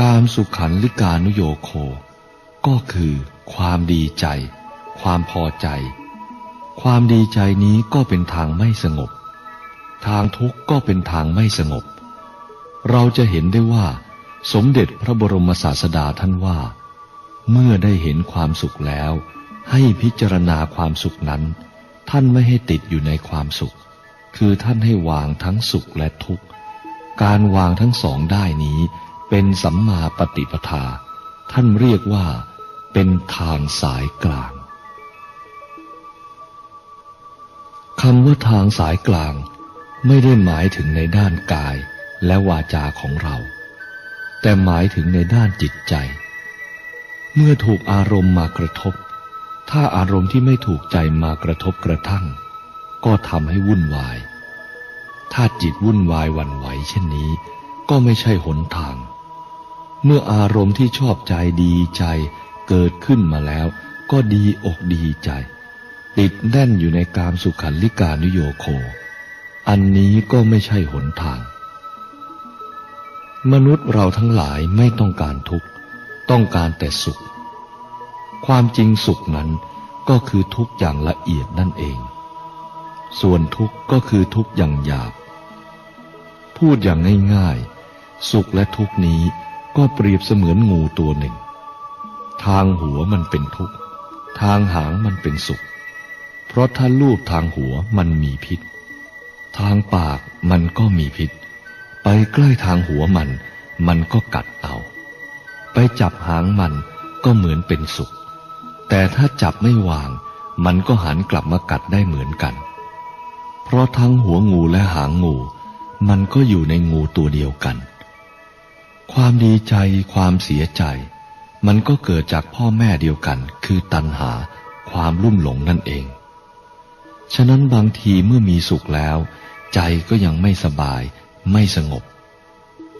การสุขันลิกานุโยโค ก็คือ ความดีใจ ความพอใจ ความดีใจนี้ก็เป็นทางไม่สงบ ทางทุกข์ก็เป็นทางไม่สงบ เราจะเห็นได้ว่า สมเด็จพระบรมศาสดาท่านว่า เมื่อได้เห็นความสุขแล้ว ให้พิจารณาความสุขนั้น ท่านไม่ให้ติดอยู่ในความสุข คือท่านให้วางทั้งสุขและทุกข์ การวางทั้งสองได้นี้ เป็นสัมมาปฏิปทา ท่านเรียกว่าเป็นทางสายกลางคำว่าทางสายกลาง ไม่ได้หมายถึงในด้านกายและวาจาของเรา แต่หมายถึงในด้านจิตใจ เมื่อถูกอารมณ์มากระทบ ถ้าอารมณ์ที่ไม่ถูกใจมากระทบกระทั่ง ก็ทำให้วุ่นวาย ถ้าจิตวุ่นวายวันไหวเช่นนี้ ก็ไม่ใช่หนทาง เมื่ออารมณ์ที่ชอบใจดีใจ เกิดขึ้นมาแล้ว ก็ดีอกดีใจ ติดแน่นอยู่ในกามสุขันลิกานุโยโค อันนี้ก็ไม่ใช่หนทาง มนุษย์เราทั้งหลายไม่ต้องการทุกข์ ต้องการแต่สุข ความจริงสุขนั้นก็คือทุกอย่างละเอียดนั่นเอง ส่วนทุกข์ก็คือทุกอย่างหยาบ พูดอย่างง่ายๆ สุขและทุกข์นี้ ก็เปรียบเสมือนงูตัวหนึ่ง ทางหัวมันเป็นทุกข์ ทางหางมันเป็นสุข เพราะถ้าลูบทางหัวมันมีพิษ ทางปากมันก็มีพิษ ไปใกล้ทางหัวมัน มันก็กัดเอา ไปจับหางมันก็เหมือนเป็นสุข แต่ถ้าจับไม่วาง มันก็หันกลับมากัดได้เหมือนกัน เพราะทั้งหัวงูและหางงู มันก็อยู่ในงูตัวเดียวกัน ความดีใจความเสียใจ มันก็เกิดจากพ่อแม่เดียวกัน คือตัณหาความลุ่มหลงนั่นเอง ฉะนั้นบางทีเมื่อมีสุขแล้ว ใจก็ยังไม่สบาย ไม่สงบ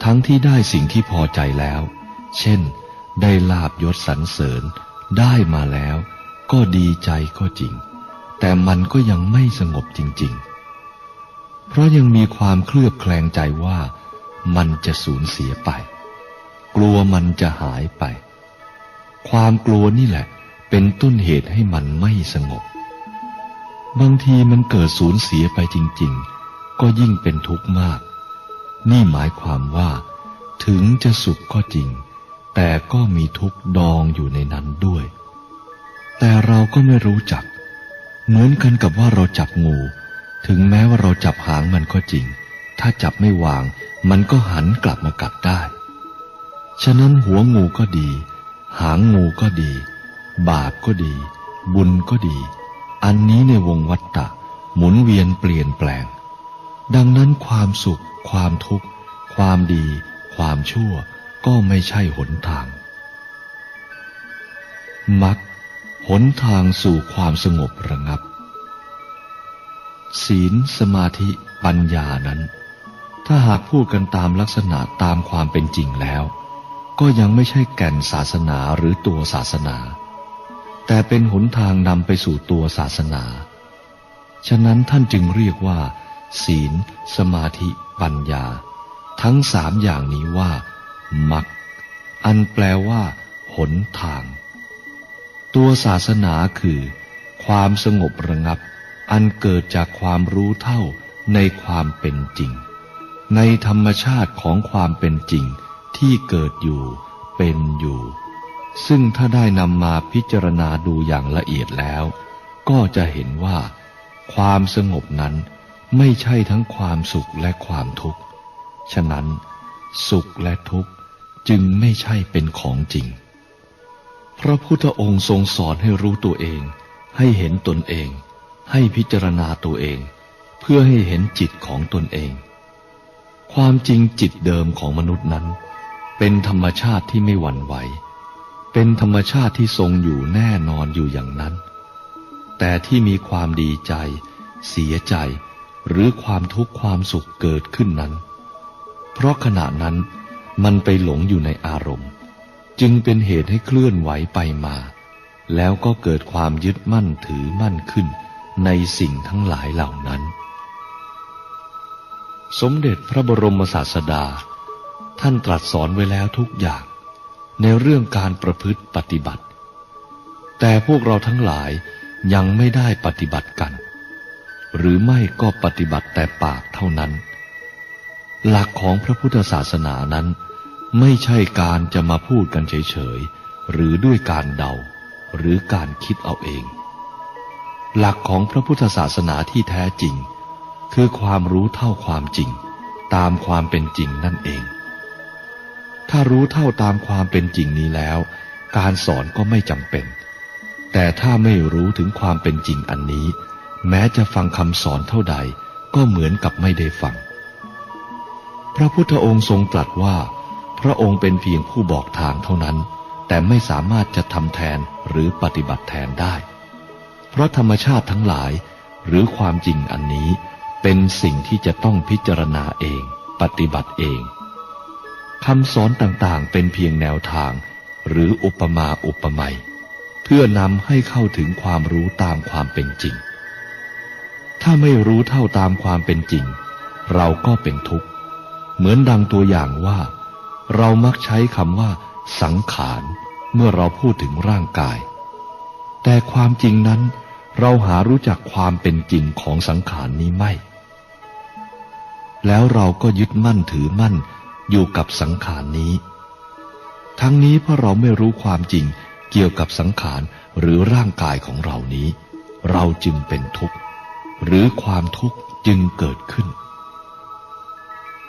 ทั้งที่ได้สิ่งที่พอใจแล้ว เช่น ได้ลาบยศสรรเสริญ ได้มาแล้ว ก็ดีใจก็จริง แต่มันก็ยังไม่สงบจริง ๆ เพราะยังมีความเคลือบแคลงใจว่ามันจะสูญเสียไป กลัวมันจะหายไป ความกลัวนี่แหละ เป็นต้นเหตุให้มันไม่สงบ บางทีมันเกิดสูญเสียไปจริง ๆ ก็ยิ่งเป็นทุกข์มาก นี่หมายความว่า ถึงจะสุขก็จริง แต่ก็มีทุกข์ดองอยู่ในนั้นด้วย แต่เราก็ไม่รู้จัก เหมือนกันกับว่าเราจับงู ถึงแม้ว่าเราจับหางมันก็จริง ถ้าจับไม่วาง มันก็หันกลับมากัดได้ ฉะนั้นหัวงูก็ดี หางงูก็ดี บาปก็ดี บุญก็ดี อันนี้ในวงวัฏฏะหมุนเวียนเปลี่ยนแปลง ดังนั้นความสุข ความทุกข์ ความดี ความชั่วก็ไม่ใช่หนทางมักหนทางสู่ความสงบระงับ ศีลสมาธิปัญญานั้น ถ้าหากพูดกันตามลักษณะตามความเป็นจริงแล้ว ก็ยังไม่ใช่แก่นศาสนาหรือตัวศาสนา แต่เป็นหนทางนำไปสู่ตัวศาสนา ฉะนั้นท่านจึงเรียกว่า ศีล สมาธิปัญญา ทั้งสามอย่างนี้ว่ามักอันแปลว่า หนทาง ตัวศาสนาคือ ความสงบระงับ อันเกิดจากความรู้เท่าในความเป็นจริง ในธรรมชาติของความเป็นจริง ที่เกิดอยู่เป็นอยู่ ซึ่งถ้าได้นำมาพิจารณาดูอย่างละเอียดแล้ว ก็จะเห็นว่า ความสงบนั้นไม่ใช่ทั้งความสุขและความทุกข์ ฉะนั้น สุขและทุกข์จึงไม่ใช่เป็นของจริง พระพุทธองค์ทรงสอนให้รู้ตัวเอง ให้เห็นตนเอง ให้พิจารณาตัวเอง เพื่อให้เห็นจิตของตนเอง ความจริงจิตเดิมของมนุษย์นั้น เป็นธรรมชาติที่ไม่หวั่นไหว เป็นธรรมชาติที่ทรงอยู่แน่นอนอยู่อย่างนั้น แต่ที่มีความดีใจ เสียใจ หรือความทุกข์ความสุขเกิดขึ้นนั้น เพราะขณะนั้นมันไปหลงอยู่ในอารมณ์ จึงเป็นเหตุให้เคลื่อนไหวไปมา แล้วก็เกิดความยึดมั่นถือมั่นขึ้น ในสิ่งทั้งหลายเหล่านั้น สมเด็จพระบรมศาสดา ท่านตรัสสอนไว้แล้วทุกอย่าง ในเรื่องการประพฤติปฏิบัติ แต่พวกเราทั้งหลายยังไม่ได้ปฏิบัติกัน หรือไม่ก็ปฏิบัติแต่ปากเท่านั้น หลักของพระพุทธศาสนานั้น ไม่ใช่การจะมาพูดกันเฉยๆ หรือด้วยการเดา หรือการคิดเอาเอง หลักของพระพุทธศาสนาที่แท้จริง คือความรู้เท่าความจริง ตามความเป็นจริงนั่นเอง ถ้ารู้เท่าตามความเป็นจริงนี้แล้ว การสอนก็ไม่จำเป็น แต่ถ้าไม่รู้ถึงความเป็นจริงอันนี้ แม้จะฟังคำสอนเท่าใด ก็เหมือนกับไม่ได้ฟัง พระพุทธองค์ทรงตรัสว่า พระองค์เป็นเพียงผู้บอกทางเท่านั้น แต่ไม่สามารถจะทำแทนหรือปฏิบัติแทนได้ เพราะธรรมชาติทั้งหลาย หรือความจริงอันนี้ เป็นสิ่งที่จะต้องพิจารณาเอง ปฏิบัติเอง คำสอนต่างๆ เป็นเพียงแนวทาง หรืออุปมาอุปไมยเพื่อนำให้เข้าถึงความรู้ตามความเป็นจริง ถ้าไม่รู้เท่าตามความเป็นจริง เราก็เป็นทุกข์ เหมือนดังตัวอย่างว่า เรามักใช้คำว่า สังขารเมื่อเราพูดถึงร่างกาย แต่ความจริงนั้น เราหารู้จักความเป็นจริงของสังขารนี้ไม่ แล้วเราก็ยึดมั่นถือมั่น อยู่กับสังขารนี้ ทั้งนี้เพราะเราไม่รู้ความจริงเกี่ยวกับสังขารหรือร่างกายของเรานี้ เราจึงเป็นทุกข์ หรือความทุกข์จึงเกิดขึ้น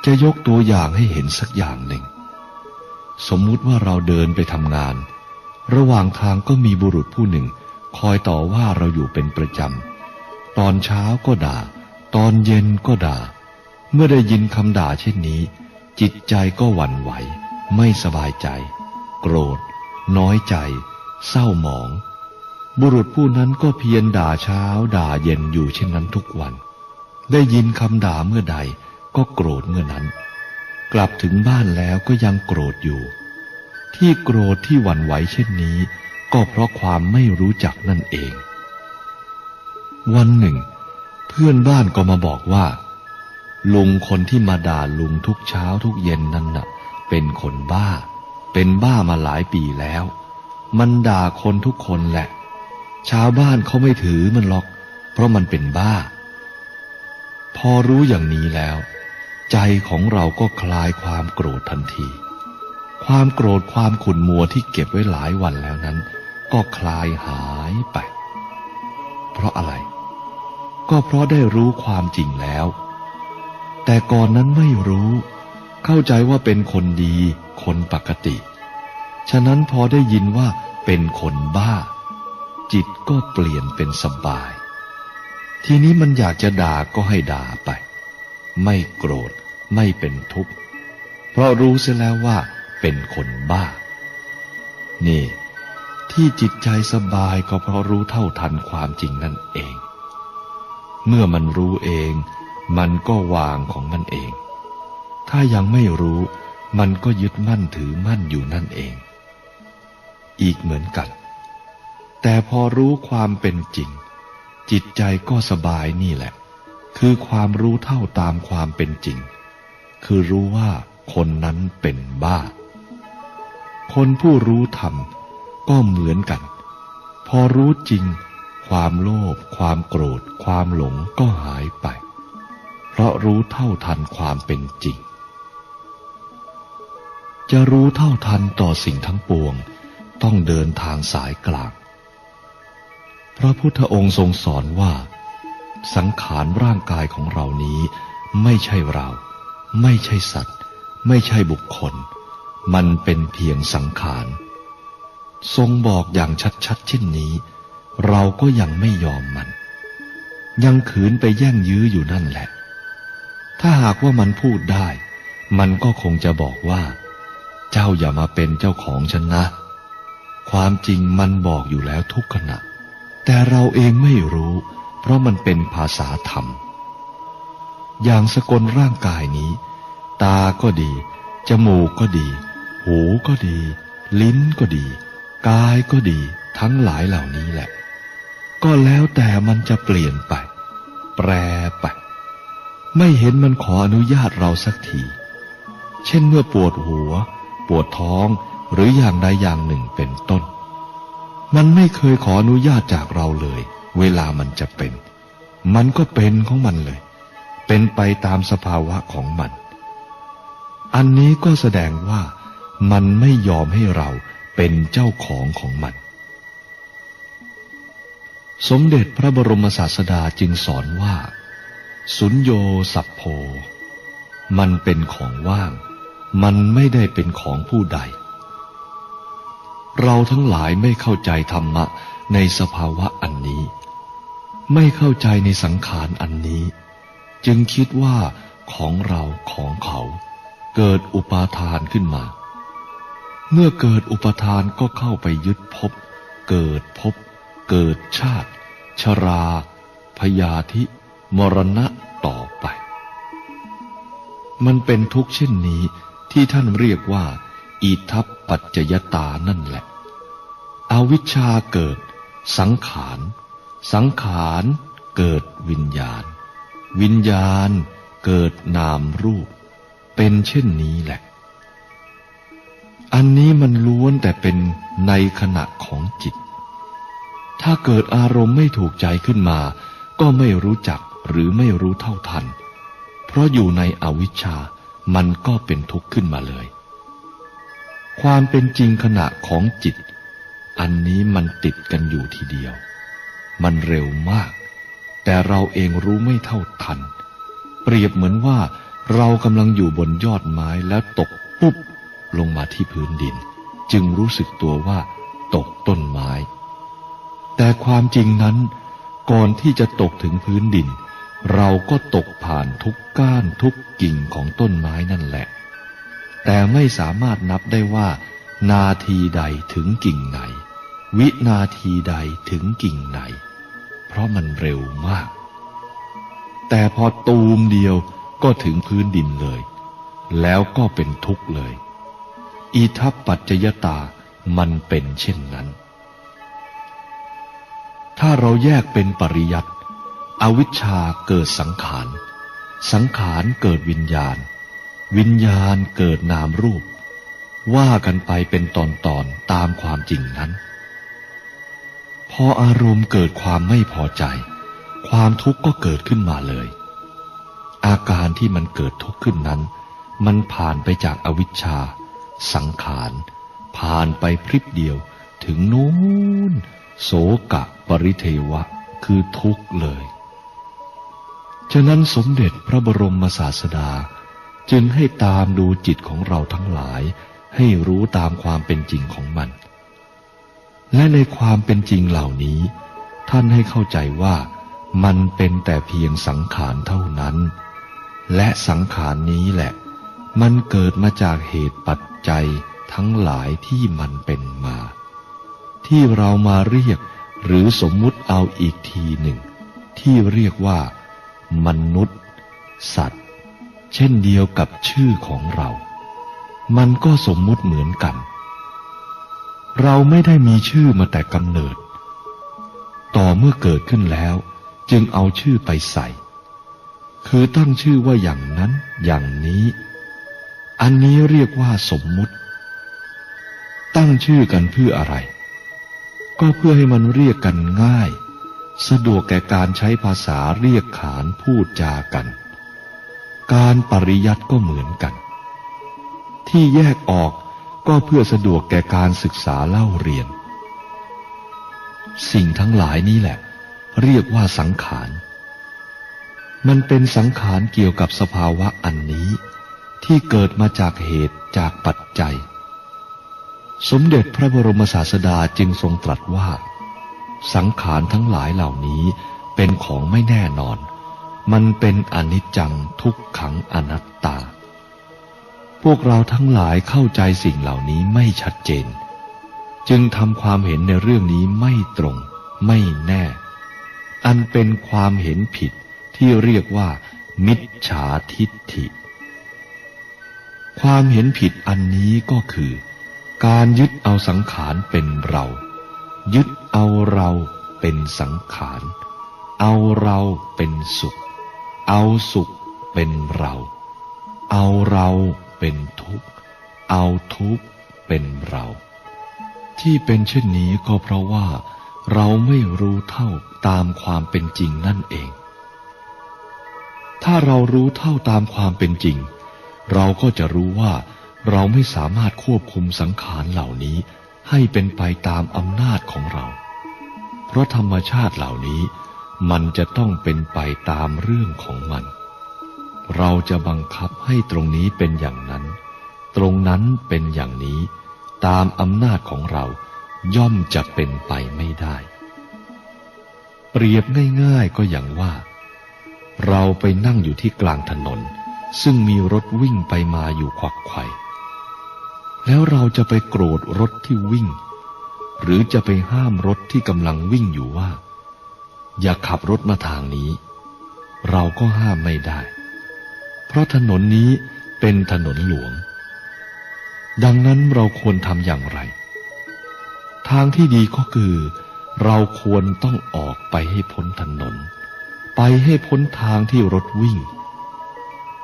จะยกตัวอย่างให้เห็นสักอย่างหนึ่ง สมมุติว่าเราเดินไปทำงาน ระหว่างทางก็มีบุรุษผู้หนึ่ง คอยต่อว่าเราอยู่เป็นประจำ ตอนเช้าก็ด่า ตอนเย็นก็ด่า เมื่อได้ยินคำด่าเช่นนี้ จิตใจก็หวั่นไหว ไม่สบายใจ โกรธ น้อยใจ เศร้าหมอง บุรุษผู้นั้นก็เพียรด่าเช้า ด่าเย็นอยู่เช่นนั้นทุกวัน ได้ยินคำด่าเมื่อใดก็โกรธเมื่อนั้น กลับถึงบ้านแล้วก็ยังโกรธอยู่ ที่โกรธที่หวั่นไหวเช่นนี้ ก็เพราะความไม่รู้จักนั่นเอง วันหนึ่ง เพื่อนบ้านก็มาบอกว่า ลุงคนที่มาด่าลุงทุกเช้าทุกเย็นนั่นน่ะ เป็นคนบ้า เป็นบ้ามาหลายปีแล้ว มันด่าคนทุกคนแหละ ชาวบ้านเขาไม่ถือมันหรอก เพราะมันเป็นบ้า พอรู้อย่างนี้แล้ว ใจของเราก็คลายความโกรธทันที ความโกรธความขุ่นมัวที่เก็บไว้หลายวันแล้วนั้น ก็คลายหายไป เพราะอะไร ก็เพราะได้รู้ความจริงแล้ว แต่ก่อนนั้นไม่รู้ เข้าใจว่าเป็นคนดี คนปกติ ฉะนั้นพอได้ยินว่าเป็นคนบ้า จิตก็เปลี่ยนเป็นสบาย ทีนี้มันอยากจะด่าก็ให้ด่าไป ไม่โกรธไม่เป็นทุกข์ เพราะรู้เสียแล้วว่าเป็นคนบ้า นี่ ที่จิตใจสบายก็เพราะรู้เท่าทันความจริงนั่นเอง เมื่อมันรู้เอง มันก็วางของมันเอง ถ้ายังไม่รู้มันก็ยึดมั่นถือมั่นอยู่นั่นเอง อีกเหมือนกัน แต่พอรู้ความเป็นจริง จิตใจก็สบายนี่แหละ คือความรู้เท่าตามความเป็นจริง คือรู้ว่าคนนั้นเป็นบ้า คนผู้รู้ธรรมก็เหมือนกัน พอรู้จริง ความโลภความโกรธ ความหลงก็หายไป เพราะรู้เท่าทันความเป็นจริง จะรู้เท่าทันต่อสิ่งทั้งปวง ต้องเดินทางสายกลาง พระพุทธองค์ทรงสอนว่า สังขารร่างกายของเรานี้ไม่ใช่เรา ไม่ใช่สัตว์ ไม่ใช่บุคคล มันเป็นเพียงสังขาร ทรงบอกอย่างชัดๆเช่นนี้ เราก็ยังไม่ยอมมัน ยังขืนไปแย่งยื้ออยู่นั่นแหละ ถ้าหากว่ามันพูดได้ มันก็คงจะบอกว่า เจ้าอย่ามาเป็นเจ้าของฉันนะ ความจริงมันบอกอยู่แล้วทุกขณะ แต่เราเองไม่รู้ เพราะมันเป็นภาษาธรรม อย่างสกลร่างกายนี้ ตาก็ดี จมูกก็ดี หูก็ดี ลิ้นก็ดี กายก็ดี ทั้งหลายเหล่านี้แหละ ก็แล้วแต่มันจะเปลี่ยนไป แปรไป ไม่เห็นมันขออนุญาตเราสักที เช่นเมื่อปวดหัว ปวดท้องหรืออย่างใดอย่างหนึ่งเป็นต้น มันไม่เคยขออนุญาตจากเราเลย เวลามันจะเป็น มันก็เป็นของมันเลย เป็นไปตามสภาวะของมัน อันนี้ก็แสดงว่ามันไม่ยอมให้เราเป็นเจ้าของของมัน สมเด็จพระบรมศาสดาจึงสอนว่า สุญโยสัพโพ มันเป็นของว่าง มันไม่ได้เป็นของผู้ใด เราทั้งหลายไม่เข้าใจธรรมะในสภาวะอันนี้ ไม่เข้าใจในสังขารอันนี้ จึงคิดว่าของเราของเขาเกิดอุปาทานขึ้นมา เมื่อเกิดอุปทานก็เข้าไปยึดพบ เกิดพบ เกิดชาติ ชรา พยาธิ มรณะ ต่อไป มันเป็นทุกข์เช่นนี้ที่ท่านเรียกว่า อิทัปปัจจยตานั่นแหละ อวิชชาเกิด สังขาร สังขารเกิดวิญญาณ วิญญาณเกิดนามรูป เป็นเช่นนี้แหละ อันนี้มันล้วนแต่เป็นในขณะของจิต ถ้าเกิดอารมณ์ไม่ถูกใจขึ้นมา ก็ไม่รู้จัก หรือไม่รู้เท่าทัน เพราะอยู่ในอวิชชามันก็เป็นทุกข์ขึ้นมาเลย ความเป็นจริงขณะของจิต อันนี้มันติดกันอยู่ทีเดียว มันเร็วมาก แต่เราเองรู้ไม่เท่าทัน เปรียบเหมือนว่าเรากำลังอยู่บนยอดไม้แล้วตกปุ๊บลงมาที่พื้นดิน จึงรู้สึกตัวว่าตกต้นไม้ แต่ความจริงนั้นก่อนที่จะตกถึงพื้นดิน เราก็ตกผ่านทุกก้านทุกกิ่งของต้นไม้นั่นแหละ แต่ไม่สามารถนับได้ว่า นาทีใดถึงกิ่งไหน วินาทีใดถึงกิ่งไหน เพราะมันเร็วมาก แต่พอตูมเดียวก็ถึงพื้นดินเลย แล้วก็เป็นทุกข์เลยอีทัปปัจจยตามันเป็นเช่นนั้น ถ้าเราแยกเป็นปริยัติ อวิชชาเกิดสังขาร สังขารเกิดวิญญาณ วิญญาณเกิดนามรูป ว่ากันไปเป็นตอนตอนตามความจริงนั้น พออารมณ์เกิดความไม่พอใจ ความทุกข์ก็เกิดขึ้นมาเลย อาการที่มันเกิดทุกข์ขึ้นนั้น มันผ่านไปจากอวิชชา สังขาร ผ่านไปพริบเดียวถึงนู้นโสกะปริเทวะคือทุกข์เลย ฉะนั้นสมเด็จพระบรมศาสดา จึงให้ตามดูจิตของเราทั้งหลายให้รู้ตามความเป็นจริงของมัน และในความเป็นจริงเหล่านี้ ท่านให้เข้าใจว่ามันเป็นแต่เพียงสังขารเท่านั้น และสังขารนี้แหละ มันเกิดมาจากเหตุปัจจัยทั้งหลายที่มันเป็นมา ที่เรามาเรียกหรือสมมุติเอาอีกทีหนึ่ง ที่เรียกว่า มนุษย์ สัตว์ เช่นเดียวกับชื่อของเรา มันก็สมมุติเหมือนกัน เราไม่ได้มีชื่อมาแต่กำเนิด ต่อเมื่อเกิดขึ้นแล้ว จึงเอาชื่อไปใส่ คือตั้งชื่อว่าอย่างนั้นอย่างนี้ อันนี้เรียกว่าสมมุติ ตั้งชื่อกันเพื่ออะไร ก็เพื่อให้มันเรียกกันง่าย สะดวกแก่การใช้ภาษาเรียกขานพูดจากัน การปริยัติก็เหมือนกัน ที่แยกออกก็เพื่อสะดวกแก่การศึกษาเล่าเรียน สิ่งทั้งหลายนี้แหละ เรียกว่าสังขาร มันเป็นสังขารเกี่ยวกับสภาวะอันนี้ ที่เกิดมาจากเหตุจากปัจจัย สมเด็จพระบรมศาสดาจึงทรงตรัสว่า สังขารทั้งหลายเหล่านี้เป็นของไม่แน่นอน มันเป็นอนิจจังทุกขังอนัตตา พวกเราทั้งหลายเข้าใจสิ่งเหล่านี้ไม่ชัดเจน จึงทำความเห็นในเรื่องนี้ไม่ตรง ไม่แน่ อันเป็นความเห็นผิดที่เรียกว่า มิจฉาทิฏฐิ ความเห็นผิดอันนี้ก็คือ การยึดเอาสังขารเป็นเรา ยึดเอาเราเป็นสังขาร เอาเราเป็นสุข เอาสุขเป็นเรา เอาเราเป็นทุกข์ เอาทุกข์เป็นเรา ที่เป็นเช่นนี้ก็เพราะว่า เราไม่รู้เท่าตามความเป็นจริงนั่นเอง ถ้าเรารู้เท่าตามความเป็นจริง เราก็จะรู้ว่าเราไม่สามารถควบคุมสังขารเหล่านี้ ให้เป็นไปตามอำนาจของเรา เพราะธรรมชาติเหล่านี้ มันจะต้องเป็นไปตามเรื่องของมัน เราจะบังคับให้ตรงนี้เป็นอย่างนั้น ตรงนั้นเป็นอย่างนี้ ตามอำนาจของเราย่อมจะเป็นไปไม่ได้ เปรียบง่ายๆก็อย่างว่า เราไปนั่งอยู่ที่กลางถนน ซึ่งมีรถวิ่งไปมาอยู่ขวักไขว่ แล้วเราจะไปโกรธรถที่วิ่ง หรือจะไปห้ามรถที่กำลังวิ่งอยู่ว่า อย่าขับรถมาทางนี้ เราก็ห้ามไม่ได้ เพราะถนนนี้เป็นถนนหลวง ดังนั้นเราควรทำอย่างไร ทางที่ดีก็คือ เราควรต้องออกไปให้พ้นถนน ไปให้พ้นทางที่รถวิ่ง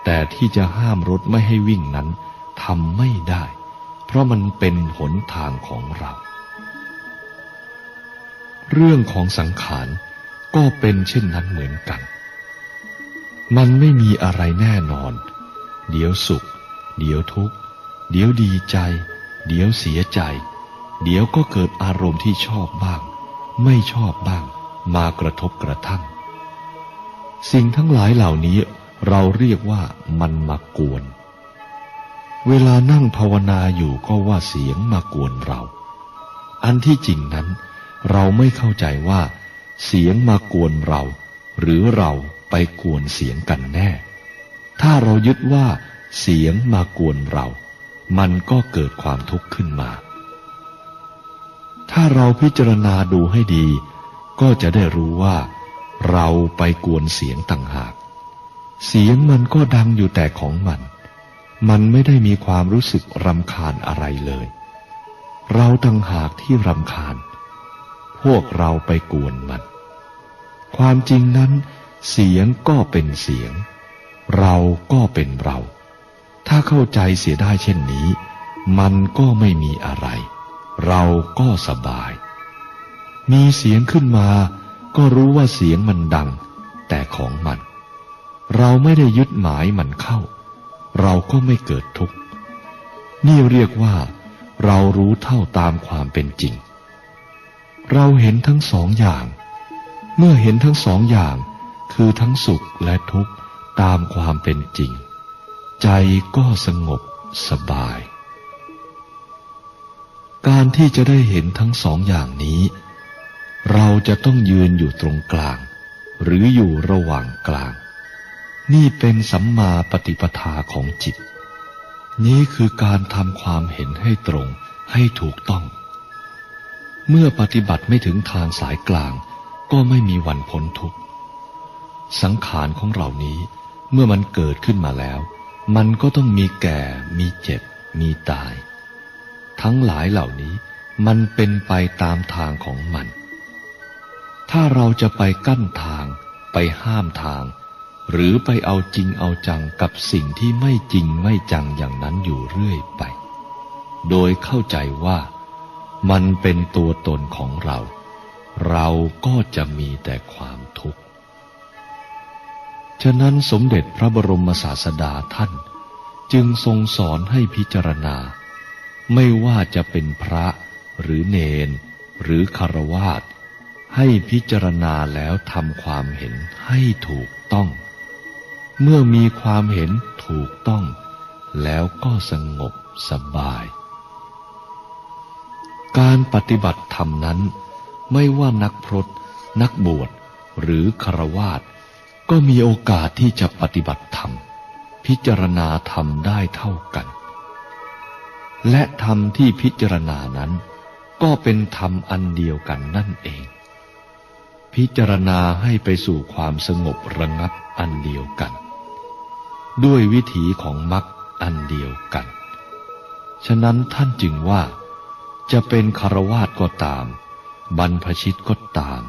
แต่ที่จะห้ามรถไม่ให้วิ่งนั้นทำไม่ได้ เพราะมันเป็นหนทางของเรา เรื่องของสังขารก็เป็นเช่นนั้นเหมือนกัน มันไม่มีอะไรแน่นอน เดี๋ยวสุข เดี๋ยวทุกข์ เดี๋ยวดีใจ เดี๋ยวเสียใจ เดี๋ยวก็เกิดอารมณ์ที่ชอบบ้าง ไม่ชอบบ้าง มากระทบกระทั่ง สิ่งทั้งหลายเหล่านี้เราเรียกว่ามันมากวน เวลานั่งภาวนาอยู่ก็ว่าเสียงมากวนเรา อันที่จริงนั้น เราไม่เข้าใจว่า เสียงมากวนเรา หรือเราไปกวนเสียงกันแน่ ถ้าเรายึดว่า เสียงมากวนเรา มันก็เกิดความทุกข์ขึ้นมา ถ้าเราพิจารณาดูให้ดี ก็จะได้รู้ว่า เราไปกวนเสียงต่างหาก เสียงมันก็ดังอยู่แต่ของมัน มันไม่ได้มีความรู้สึกรำคาญอะไรเลย เราต่างหากที่รำคาญ พวกเราไปกวนมัน ความจริงนั้น เสียงก็เป็นเสียง เราก็เป็นเรา ถ้าเข้าใจเสียได้เช่นนี้ มันก็ไม่มีอะไร เราก็สบาย มีเสียงขึ้นมา ก็รู้ว่าเสียงมันดัง แต่ของมัน เราไม่ได้ยึดหมายมันเข้า เราก็ไม่เกิดทุกข์ นี่เรียกว่า เรารู้เท่าตามความเป็นจริง เราเห็นทั้งสองอย่าง เมื่อเห็นทั้งสองอย่าง คือทั้งสุขและทุกข์ตามความเป็นจริง ใจก็สงบสบาย การที่จะได้เห็นทั้งสองอย่างนี้ เราจะต้องยืนอยู่ตรงกลาง หรืออยู่ระหว่างกลาง นี่เป็นสัมมาปฏิปทาของจิต นี้คือการทำความเห็นให้ตรงให้ถูกต้อง เมื่อปฏิบัติไม่ถึงทางสายกลาง ก็ไม่มีวันพ้นทุกข์ สังขารของเรานี้ เมื่อมันเกิดขึ้นมาแล้ว มันก็ต้องมีแก่ มีเจ็บ มีตาย ทั้งหลายเหล่านี้มันเป็นไปตามทางของมัน ถ้าเราจะไปกั้นทาง ไปห้ามทาง หรือไปเอาจริงเอาจังกับสิ่งที่ไม่จริงไม่จังอย่างนั้นอยู่เรื่อยไป โดยเข้าใจว่ามันเป็นตัวตนของเรา เราก็จะมีแต่ความทุกข์ ฉะนั้นสมเด็จพระบรมศาสดาท่าน จึงทรงสอนให้พิจารณา ไม่ว่าจะเป็นพระหรือเนน หรือคารวาสให้พิจารณาแล้วทำความเห็นให้ถูกต้อง เมื่อมีความเห็นถูกต้อง แล้วก็สงบสบาย การปฏิบัติธรรมนั้น ไม่ว่านักพรตนักบวชหรือคารวาสก็มีโอกาสที่จะปฏิบัติธรรม พิจารณาธรรมได้เท่ากัน และธรรมที่พิจารณานั้น ก็เป็นธรรมอันเดียวกันนั่นเอง พิจารณาให้ไปสู่ความสงบระงับอันเดียวกัน ด้วยวิถีของมรรคอันเดียวกัน ฉะนั้นท่านจึงว่า จะเป็นคารวาสก็ตาม บรรพชิตก็ตาม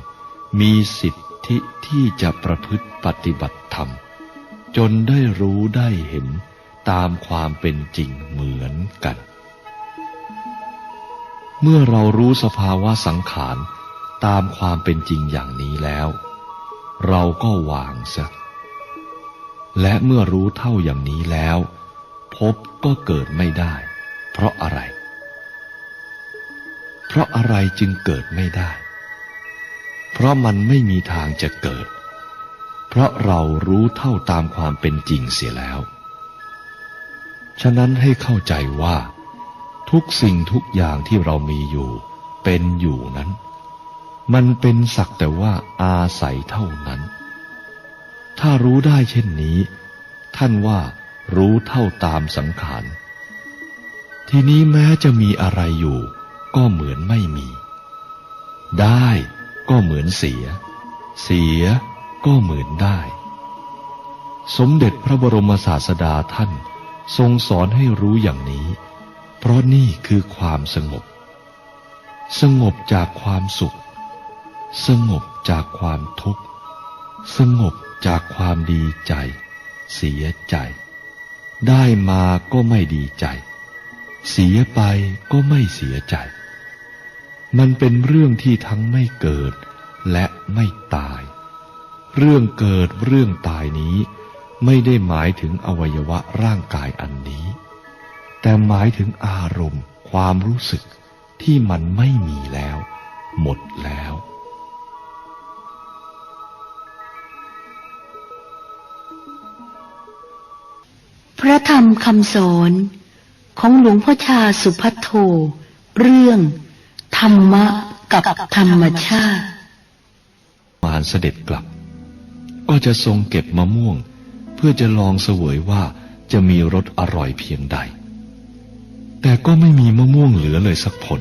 มีสิทธิที่จะประพฤติปฏิบัติธรรม จนได้รู้ได้เห็นตามความเป็นจริงเหมือนกัน เมื่อเรารู้สภาวะสังขารตามความเป็นจริงอย่างนี้แล้ว เราก็วางซะ และเมื่อรู้เท่าอย่างนี้แล้ว พบก็เกิดไม่ได้ เพราะอะไร เพราะอะไรจึงเกิดไม่ได้ เพราะมันไม่มีทางจะเกิด เพราะเรารู้เท่าตามความเป็นจริงเสียแล้ว ฉะนั้นให้เข้าใจว่า ทุกสิ่งทุกอย่างที่เรามีอยู่ เป็นอยู่นั้น มันเป็นสักแต่ว่าอาศัยเท่านั้น ถ้ารู้ได้เช่นนี้ ท่านว่ารู้เท่าตามสังขาร ทีนี้แม้จะมีอะไรอยู่ ก็เหมือนไม่มี ได้ก็เหมือนเสีย เสียก็เหมือนได้ สมเด็จพระบรมศาสดาท่านทรงสอนให้รู้อย่างนี้ เพราะนี่คือความสงบ สงบจากความสุข สงบจากความทุกข์ สงบจากความดีใจ เสียใจ ได้มาก็ไม่ดีใจ เสียไปก็ไม่เสียใจ มันเป็นเรื่องที่ทั้งไม่เกิดและไม่ตาย เรื่องเกิดเรื่องตายนี้ ไม่ได้หมายถึงอวัยวะร่างกายอันนี้ แต่หมายถึงอารมณ์ ความรู้สึกที่มันไม่มีแล้ว หมดแล้ว พระธรรมคำสอนของหลวงพ่อชาสุพัทโท เรื่อง ธรรมะกับธรรมชาติ มารเสด็จกลับ ก็จะทรงเก็บมะม่วง เพื่อจะลองเสวยว่าจะมีรสอร่อยเพียงใด แต่ก็ไม่มีมะม่วงเหลือเลยสักผล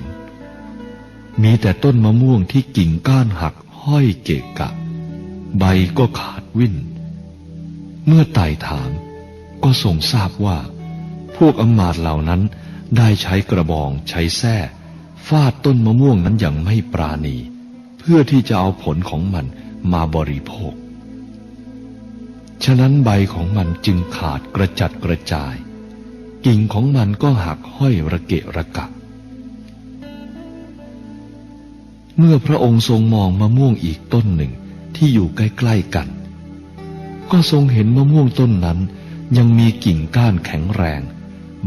มีแต่ต้นมะม่วงที่กิ่งก้านหักห้อยเกะกะ ใบก็ขาดวิ่น เมื่อไต่ถาม ก็ทรงทราบว่า พวกอมาตเหล่านั้นได้ใช้กระบองใช้แส้ฟาดต้นมะม่วงนั้นอย่างไม่ปราณี เพื่อที่จะเอาผลของมันมาบริโภค ฉะนั้นใบของมันจึงขาดกระจัดกระจาย กิ่งของมันก็หักห้อยระเกะระกะ เมื่อพระองค์ทรงมองมะม่วงอีกต้นหนึ่งที่อยู่ใกล้ๆกัน ก็ทรงเห็นมะม่วงต้นนั้น ยังมีกิ่งก้านแข็งแรง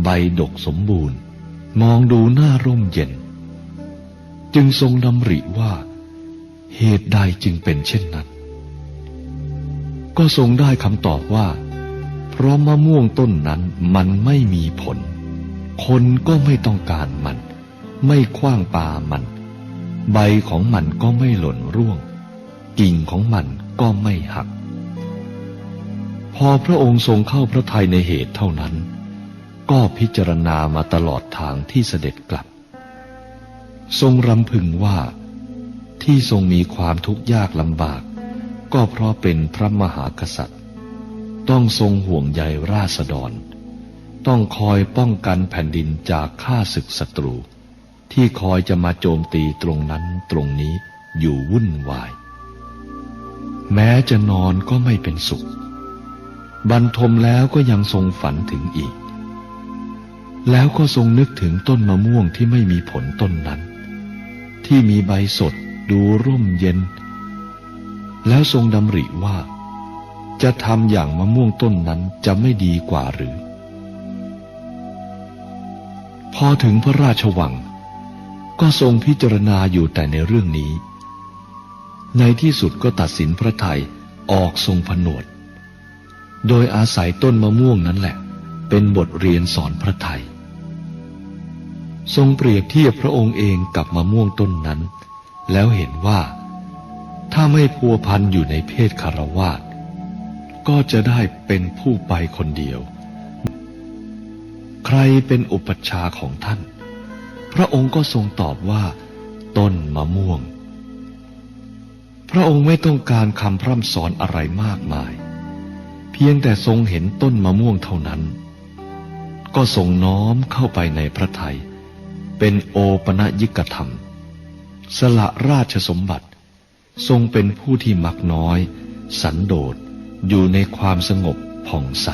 ใบดกสมบูรณ์ มองดูน่าร่มเย็น จึงทรงดำริว่า เหตุใดจึงเป็นเช่นนั้น ก็ทรงได้คำตอบว่า เพราะมะม่วงต้นนั้นมันไม่มีผล คนก็ไม่ต้องการมัน ไม่คว้างปามัน ใบของมันก็ไม่หล่นร่วง กิ่งของมันก็ไม่หัก พอพระองค์ทรงเข้าพระทัยในเหตุเท่านั้น ก็พิจารณามาตลอดทางที่เสด็จกลับ ทรงรำพึงว่าที่ทรงมีความทุกข์ยากลำบาก ก็เพราะเป็นพระมหากษัตริย์ ต้องทรงห่วงใยราษฎร ต้องคอยป้องกันแผ่นดินจากข้าศึกศัตรู ที่คอยจะมาโจมตีตรงนั้นตรงนี้อยู่วุ่นวาย แม้จะนอนก็ไม่เป็นสุข บรรทมแล้วก็ยังทรงฝันถึงอีก แล้วก็ทรงนึกถึงต้นมะม่วงที่ไม่มีผลต้นนั้น ที่มีใบสดดูร่มเย็น แล้วทรงดำริว่า จะทำอย่างมะม่วงต้นนั้นจะไม่ดีกว่าหรือ พอถึงพระราชวัง ก็ทรงพิจารณาอยู่แต่ในเรื่องนี้ ในที่สุดก็ตัดสินพระไทยออกทรงผนวด โดยอาศัยต้นมะม่วงนั้นแหละ เป็นบทเรียนสอนพระไทย ทรงเปรียบเทียบพระองค์เองกับมะม่วงต้นนั้น แล้วเห็นว่า ถ้าไม่พัวพันอยู่ในเพศคารวาสก็จะได้เป็นผู้ไปคนเดียว ใครเป็นอุปัชฌาย์ของท่าน พระองค์ก็ทรงตอบว่า ต้นมะม่วง พระองค์ไม่ต้องการคำพร่ำสอนอะไรมากมาย พียงแต่ทรงเห็นต้นมะม่วงเท่านั้น ก็ทรงน้อมเข้าไปในพระทัยเป็นโอปนยิกธรรม สละราชสมบัติ ทรงเป็นผู้ที่มักน้อย สันโดษอยู่ในความสงบผ่องใส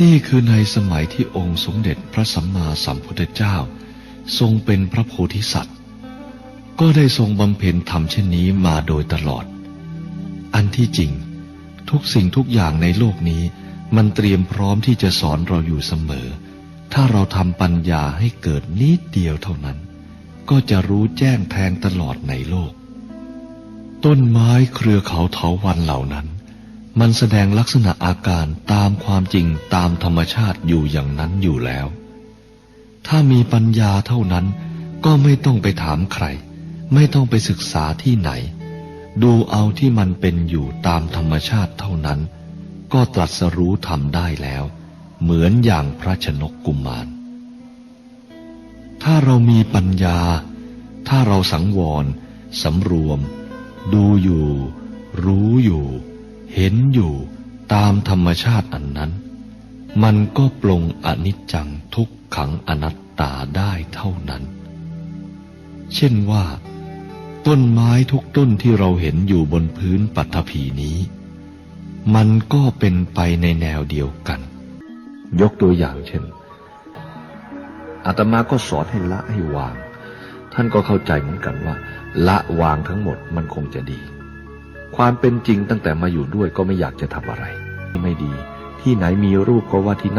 นี่คือในสมัยที่องค์สมเด็จพระสัมมาสัมพุทธเจ้า ทรงเป็นพระโพธิสัตว์ ก็ได้ทรงบำเพ็ญธรรมเช่นนี้มาโดยตลอด อันที่จริง ทุกสิ่งทุกอย่างในโลกนี้ มันเตรียมพร้อมที่จะสอนเราอยู่เสมอ ถ้าเราทำปัญญาให้เกิดนิดเดียวเท่านั้น ก็จะรู้แจ้งแทงตลอดในโลก ต้นไม้เครือเขาเถาวันเหล่านั้น มันแสดงลักษณะอาการตามความจริงตามธรรมชาติอยู่อย่างนั้นอยู่แล้ว ถ้ามีปัญญาเท่านั้น ก็ไม่ต้องไปถามใคร ไม่ต้องไปศึกษาที่ไหน ดูเอาที่มันเป็นอยู่ตามธรรมชาติเท่านั้น ก็ตรัสรู้ทำได้แล้ว เหมือนอย่างพระชนกกุมมาร ถ้าเรามีปัญญา ถ้าเราสังวรสำรวม ดูอยู่ รู้อยู่ เห็นอยู่ ตามธรรมชาติอันนั้น มันก็ปลงอนิจจังทุกขังอนัตตาได้เท่านั้น เช่นว่า ต้นไม้ทุกต้นที่เราเห็นอยู่บนพื้นปัทภีนี้ มันก็เป็นไปในแนวเดียวกัน ยกตัวอย่างเช่นอาตมาก็สอนให้ละให้วาง ท่านก็เข้าใจเหมือนกันว่า ละวางทั้งหมดมันคงจะดี ความเป็นจริงตั้งแต่มาอยู่ด้วยก็ไม่อยากจะทำอะไร ไม่ดี ที่ไหนมีรูปก็ว่าที่